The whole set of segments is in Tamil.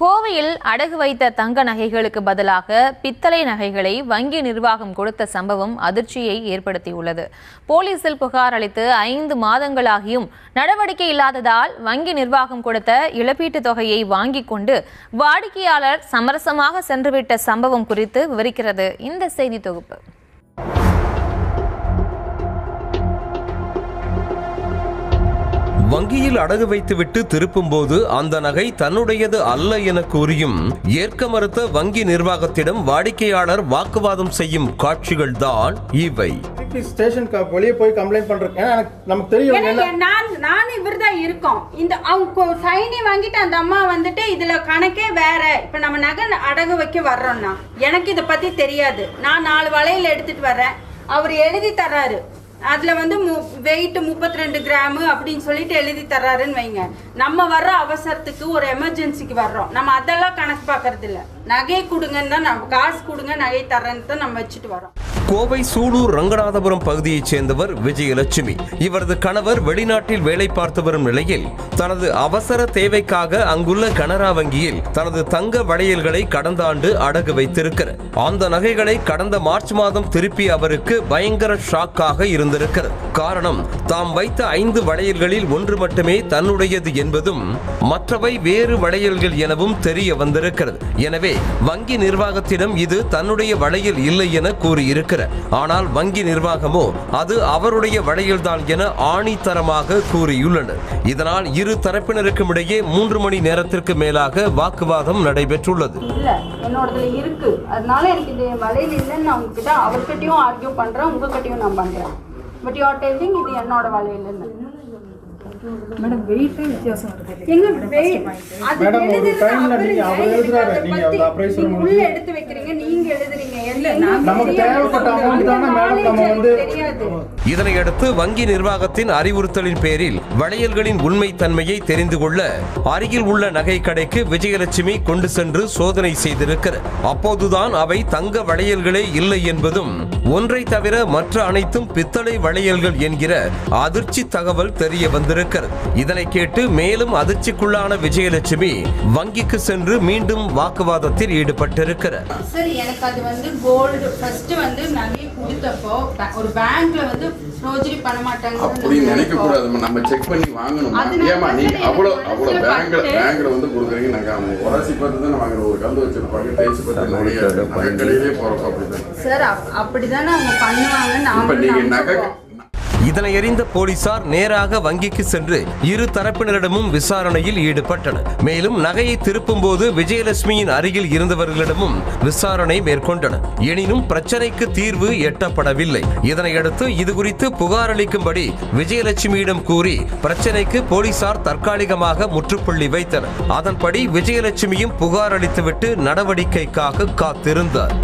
கோவையில் அடகு வைத்த தங்க நகைகளுக்கு பதிலாக பித்தளை நகைகளை வங்கி நிர்வாகம் கொடுத்த சம்பவம் அதிர்ச்சியை ஏற்படுத்தியுள்ளது. போலீசில் புகார் அளித்து ஐந்து மாதங்களாகியும் நடவடிக்கை இல்லாததால் வங்கி நிர்வாகம் கொடுத்த இழப்பீட்டுத் தொகையை வாங்கிக் கொண்டு வாடிக்கையாளர் சமரசமாக சென்றுவிட்ட சம்பவம் குறித்து விவரிக்கிறது. இந்த செய்தி தொகுப்பு. வங்கியில் அடகு வைத்துவிட்டு திருப்பும்போது அந்த நகை தன்னுடையது அல்ல என கூறியும் ஏற்க மறுத்த வங்கி நிர்வாகத்திடம் வாடிக்கையாளர் வாக்குவாதம் செய்யும் காட்சிகள் தான் இவை. ஸ்டேஷனுக்கு வெளியே போய் கம்ப்ளைண்ட் பண்றேன் நமக்கு தெரியும் நான் நான் இவர் தான் இருக்கோம். இந்த அவங்க சைனி வாங்கிட்டு அந்த அம்மா வந்துட்டு இதுல கணக்கே வேற. இப்ப நம்ம நகை அடகு வைக்க வர்றோம்னா எனக்கு இதை பத்தி தெரியாது. நான் நாலு வளையல் எடுத்துட்டு வர்றேன். அவர் எழுதி தர்றாரு. அதில் வந்து மு வெயிட் முப்பத்தி ரெண்டு கிராமு அப்படின்னு சொல்லிட்டு எழுதி தர்றாருன்னு வைங்க. நம்ம வர்ற அவசரத்துக்கு ஒரு எமர்ஜென்சிக்கு வர்றோம். நம்ம அதெல்லாம் கணக்கு பார்க்கறது இல்லை நகை கொடுங்கன்னு தான் நம்ம காசு கொடுங்க நகை தர்றேன்னு தான் நம்ம வச்சுட்டு வரோம் கோவை சூலூர் ரங்கநாதபுரம் பகுதியைச் சேர்ந்தவர் விஜயலட்சுமி. இவரது கணவர் வெளிநாட்டில் வேலை பார்த்து வரும் நிலையில் தனது அவசர தேவைக்காக அங்குள்ள கனரா வங்கியில் தனது தங்க வளையல்களை கடந்த ஆண்டு அடகு வைத்திருக்கிறார். அந்த நகைகளை கடந்த மார்ச் மாதம் திருப்பி அவருக்கு பயங்கர ஷாக்காக இருந்திருக்கிறது. காரணம் தாம் வைத்த ஐந்து வளையல்களில் ஒன்று மட்டுமே தன்னுடையது என்பதும் மற்றவை வேறு வளையல்கள் எனவும் தெரிய வந்திருக்கிறது. எனவே வங்கி நிர்வாகத்திடம் இது தன்னுடைய வளையல் இல்லை என கூறியிருக்கிறார் ஆனால் வங்கி நிர்வாகமோ அது அவருடைய வழியில்தான் என ஆணித்தரமாக கூறியுள்ளனர். இதனால் இரு தரப்பினருக்கும் இடையே மூன்று மணி நேரத்திற்கு மேலாக வாக்குவாதம் நடைபெற்றுள்ளது. இல்ல என்னோடதுல இருக்கு. அதனால எனக்கு வலையில இல்லைன்னு நான் உங்ககிட்ட அவர்கிட்டயும் ஆர்கியூ பண்றேன் உங்ககிட்டயும் நான் பண்றேன். பட் யூ ஆர் டெல்லிங் இது என்னோட வலையிலன்னு மேடம் வெயிட்டே வித்தியாசம் வருது எங்க வெயிட் அது மேடம், ஒரு எழுதுறது timeல அவரு நீங்க அவர் எனக்கு எழுதுறாரு, அதை நீங்க பத்தி அந்த appraiser நீங்க உங்களுக்கு- உள்ள எடுத்து வைக்கிறீங்க நீங்க எழுதுறீங்க. இல்ல நமக்கு தேவைப்பட்ட amount தானே மேடம் நம்ம வந்து- தெரியாது. இதனையடுத்து வங்கி நிர்வாகத்தின் அறிவுறுத்தலின் பேரில் வளையல்களின் உண்மை தன்மையை தெரிந்து கொள்ள அருகில் உள்ள நகை கடைக்கு விஜயலட்சுமி கொண்டு சென்று சோதனை செய்திருக்கிறார். அப்போதுதான் அவை தங்க வளையல்களே இல்லை என்பதும் ஒன்றை தவிர மற்ற அனைத்தும் பித்தளை வளையல்கள் என்கிற அதிர்ச்சி தகவல் தெரிய வந்திருக்கிறது. இதனை கேட்டு மேலும் அதிர்ச்சிக்குள்ளான விஜயலட்சுமி வங்கிக்கு சென்று மீண்டும் வாக்குவாதத்தில் ஈடுபட்டிருக்கிறார். கொடுத்தப்போ ஒரு பேங்க்ல வந்து ரோஜரி பண்ண மாட்டாங்க அப்படி நினைக்க கூடாது நம்ம செக் பண்ணி வாங்கணும் ஏமா நீங்க மனசுல அவ்வளவு பேங்க்ல பேங்க்ல வந்து கொடுக்குறீங்க நாங்க அவங்க உரசி பார்த்து தான் வாங்குற ஒரு கந்து வச்சிருப்பாங்க தேய்ச்சி பார்த்து நகைக்கடையிலே போறப்ப அப்படிதான் சார் அப்படிதானே அவங்க பண்ணுவாங்க இப்ப நாம நீங்க நகை இதனை அறிந்த போலீசார் நேராக வங்கிக்கு சென்று இரு தரப்பினரிடமும் விசாரணையில் ஈடுபட்டனர். மேலும் நகையை திருப்பும்போது விஜயலட்சுமியின் அருகில் இருந்தவர்களிடமும் விசாரணை மேற்கொண்டனர். எனினும் பிரச்சனைக்கு தீர்வு எட்டப்படவில்லை. இதனையடுத்து இதுகுறித்து புகார் அளிக்கும்படி விஜயலட்சுமியிடம் கூறி பிரச்சனைக்கு போலீசார் தற்காலிகமாக முற்றுப்புள்ளி வைத்தனர். அதன்படி விஜயலட்சுமியும் புகார் அளித்துவிட்டு நடவடிக்கைக்காக காத்திருந்தார்.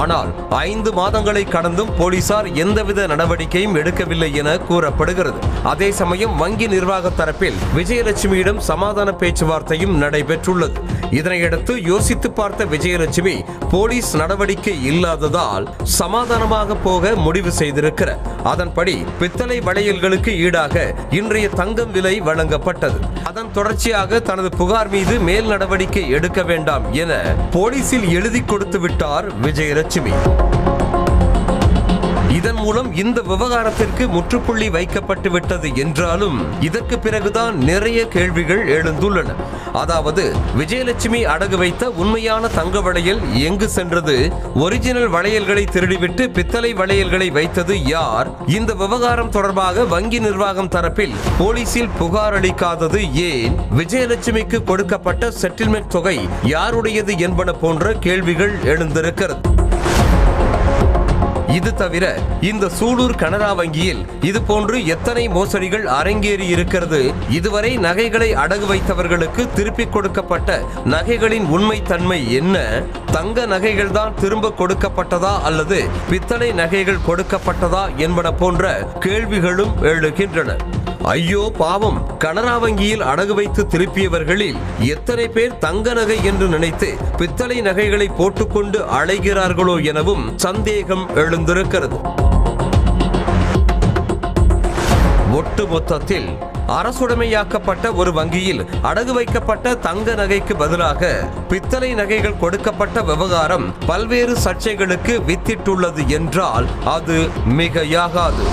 ஆனால் ஐந்து மாதங்களை கடந்தும் போலீசார் எந்தவித நடவடிக்கையும் எடுக்கவில்லை என கூறப்படுகிறது. அதே சமயம் வங்கி நிர்வாக தரப்பில் விஜயலட்சுமியிடம் சமாதான பேச்சுவார்த்தையும் நடைபெற்றுள்ளது. இதனையடுத்து யோசித்து பார்த்த விஜயலட்சுமி போலீஸ் நடவடிக்கை இல்லாததால் சமாதானமாக போக முடிவு செய்திருக்கிறார் அதன்படி பித்தளை வளையல்களுக்கு ஈடாக இன்றைய தங்கம் விலை வழங்கப்பட்டது. அதன் தொடர்ச்சியாக தனது புகார் மீது மேல் நடவடிக்கை எடுக்க வேண்டாம் என போலீசில் எழுதி கொடுத்து விட்டார் விஜயலட்சுமி. இதன் மூலம் இந்த விவகாரத்திற்கு முற்றுப்புள்ளி வைக்கப்பட்டு விட்டது என்றாலும் இதற்கு பிறகுதான் நிறைய கேள்விகள் எழுந்துள்ளன. அதாவது விஜயலட்சுமி அடகு வைத்த உண்மையான தங்க வளையல் எங்கு சென்றது? ஒரிஜினல் வளையல்களை திருடிவிட்டு பித்தளை வளையல்களை வைத்தது யார்? இந்த விவகாரம் தொடர்பாக வங்கி நிர்வாகம் தரப்பில் போலீசில் புகார் அளிக்காதது ஏன்? விஜயலட்சுமிக்கு கொடுக்கப்பட்ட செட்டில்மெண்ட் தொகை யாருடையது என்பன போன்ற கேள்விகள் எழுந்திருக்கிறது. இது தவிர இந்த சூலூர் கனரா வங்கியில் இது போன்று எத்தனை மோசடிகள் அரங்கேறி இருக்கிறது? இதுவரை நகைகளை அடகு வைத்தவர்களுக்கு திருப்பிக் கொடுக்கப்பட்ட நகைகளின் உண்மை தன்மை என்ன? தங்க நகைகள் தான் திரும்ப கொடுக்கப்பட்டதா அல்லது பித்தளை நகைகள் கொடுக்கப்பட்டதா என்பன போன்ற கேள்விகளும் எழுகின்றன. ஐயோ பாவம். கனரா வங்கியில் அடகு வைத்து திருப்பியவர்களில் எத்தனை பேர் தங்க நகை என்று நினைத்து பித்தளை நகைகளை போட்டுக்கொண்டு அலைகிறார்களோ எனவும் சந்தேகம் எழுந்திருக்கிறது. ஒட்டு மொத்தத்தில் அரசுடைமையாக்கப்பட்ட ஒரு வங்கியில் அடகு வைக்கப்பட்ட தங்க நகைக்கு பதிலாக பித்தளை நகைகள் கொடுக்கப்பட்ட விவகாரம் பல்வேறு சர்ச்சைகளுக்கு வித்திட்டுள்ளது என்றால் அது மிகையாகாது.